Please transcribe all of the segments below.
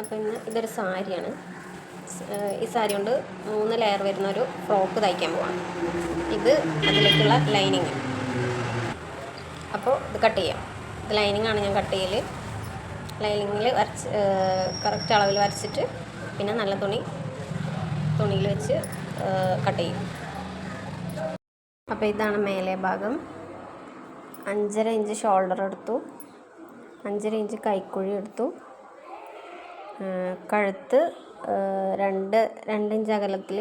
അപ്പം ഇന്ന് ഇതൊരു സാരിയാണ്. ഈ സാരി കൊണ്ട് മൂന്ന് ലെയർ വരുന്ന ഒരു ഫ്രോക്ക് തയ്ക്കാൻ പോവാം. ഇത് അതിലേക്കുള്ള ലൈനിങ് അപ്പോൾ ഇത് കട്ട് ചെയ്യാം. ഇത് ലൈനിങ് ആണ് ഞാൻ കട്ട് ചെയ്യൽ ലൈനിങ്ങിൽ വരച്ച് കറക്റ്റ് അളവിൽ വരച്ചിട്ട് പിന്നെ നല്ല തുണി തുണിയിൽ വെച്ച് കട്ട് ചെയ്യും. അപ്പോൾ ഇതാണ് മേലെ ഭാഗം. അഞ്ചര ഇഞ്ച് ഷോൾഡർ എടുത്തു. അഞ്ചര ഇഞ്ച് കൈക്കുഴി എടുത്തു. കഴുത്ത് രണ്ട് രണ്ട് ഇഞ്ച് അകലത്തിൽ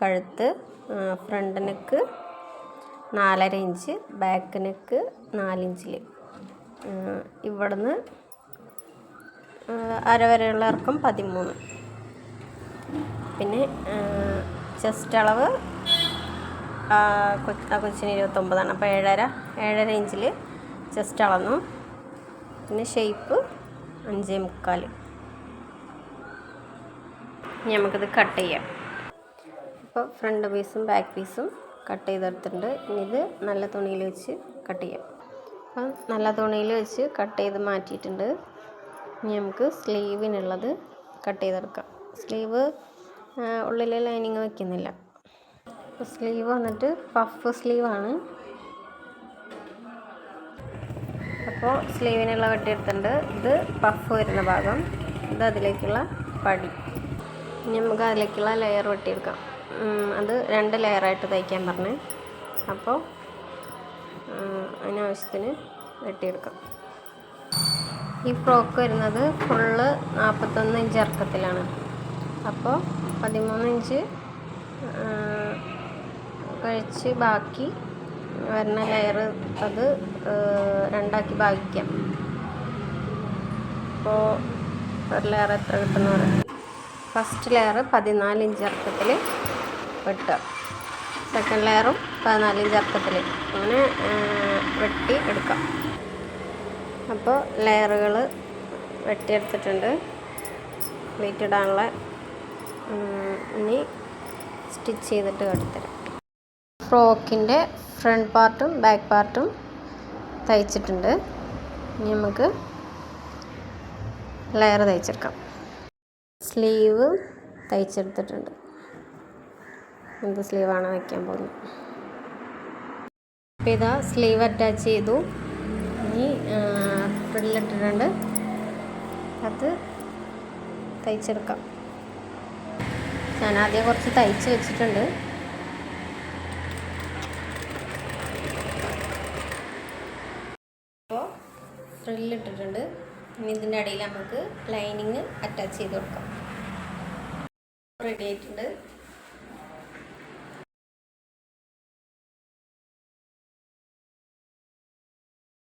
കഴുത്ത് ഫ്രണ്ട് നെക്ക് നാലര ഇഞ്ച് ബാക്ക് നെക്ക് നാലിഞ്ചിൽ ഇവിടുന്ന് അര വരെയുള്ള ഇറക്കം പതിമൂന്ന്. പിന്നെ ചെസ്റ്റ് അളവ് കൊച്ചിന് ഇരുപത്തൊമ്പതാണ്. അപ്പോൾ ഏഴര ഏഴര ഇഞ്ചിൽ ചെസ്റ്റ് അളന്നു. പിന്നെ ഷേപ്പ് അഞ്ചേ മുക്കാൽ ഇനി നമുക്കിത് കട്ട് ചെയ്യാം. അപ്പോൾ ഫ്രണ്ട് പീസും ബാക്ക് പീസും കട്ട് ചെയ്തെടുത്തിട്ടുണ്ട്. ഇനി ഇത് നല്ല തുണിയിൽ വെച്ച് കട്ട് ചെയ്യാം. അപ്പം നല്ല തുണിയിൽ വെച്ച് കട്ട് ചെയ്ത് മാറ്റിയിട്ടുണ്ട്. ഇനി നമുക്ക് സ്ലീവിനുള്ളത് കട്ട് ചെയ്തെടുക്കാം. സ്ലീവ് ഉള്ളിൽ ലൈനിങ് വയ്ക്കുന്നില്ല സ്ലീവ് വന്നിട്ട് പഫ് സ്ലീവാണ് അപ്പോൾ സ്ലീവിനുള്ള വെട്ടിയെടുത്തിട്ടുണ്ട്. ഇത് പഫ് വരുന്ന ഭാഗം. ഇത് അതിലേക്കുള്ള പടി. ഇനി നമുക്ക് അതിലേക്കുള്ള ലെയർ വെട്ടിയെടുക്കാം. അത് രണ്ട് ലെയറായിട്ട് തയ്ക്കാൻ പറഞ്ഞേ. അപ്പോൾ അതിനാവശ്യത്തിന് വെട്ടിയെടുക്കാം. ഈ ഫ്രോക്ക് വരുന്നത് ഫുള്ള് നാൽപ്പത്തൊന്ന് ഇഞ്ച് ഇറക്കത്തിലാണ്. അപ്പോൾ പതിമൂന്ന് ഇഞ്ച് കഴിച്ച് ബാക്കി വരുന്ന ലെയർ അത് രണ്ടാക്കി ഭാഗിക്കാം. അപ്പോൾ ഒരു ലെയർ എത്ര കിട്ടുന്ന ഫസ്റ്റ് ലെയർ പതിനാല് ഇഞ്ച് ഇറക്കത്തിൽ വെട്ടുക. സെക്കൻഡ് ലെയറും പതിനാല് ഇഞ്ച് ഇറക്കത്തിൽ അങ്ങനെ വെട്ടി എടുക്കാം അപ്പോൾ ലെയറുകൾ വെട്ടിയെടുത്തിട്ടുണ്ട്. വെയിറ്റിടാനുള്ള ഇനി സ്റ്റിച്ച് ചെയ്തിട്ട് കാട്ടിത്തരാം ഫ്രോക്കിന്റെ ഫ്രണ്ട് പാർട്ടും ബാക്ക് പാർട്ടും തയ്ച്ചിട്ടുണ്ട്. ഇനി നമുക്ക് ലെയർ തയ്ച്ചെടുക്കാം. സ്ലീവ് തയ്ച്ചെടുത്തിട്ടുണ്ട്. എന്ത് സ്ലീവാണ് വയ്ക്കാൻ പോകുന്നത്? അപ്പോൾ ഇതാ സ്ലീവ് അറ്റാച്ച് ചെയ്തു. ഇനി ഫ്രില്ലിട്ടിട്ടുണ്ട് അത് തയ്ച്ചെടുക്കാം. ഞാൻ ആദ്യം കുറച്ച് തയ്ച്ച് വെച്ചിട്ടുണ്ട്. അപ്പോൾ ഫ്രില്ലിട്ടിട്ടുണ്ട് ഇനി ഇതിന്റെ അടിയിൽ നമുക്ക് ലൈനിങ് അറ്റാച്ച് ചെയ്ത് കൊടുക്കാം. റെഡി ആയിട്ടുണ്ട്.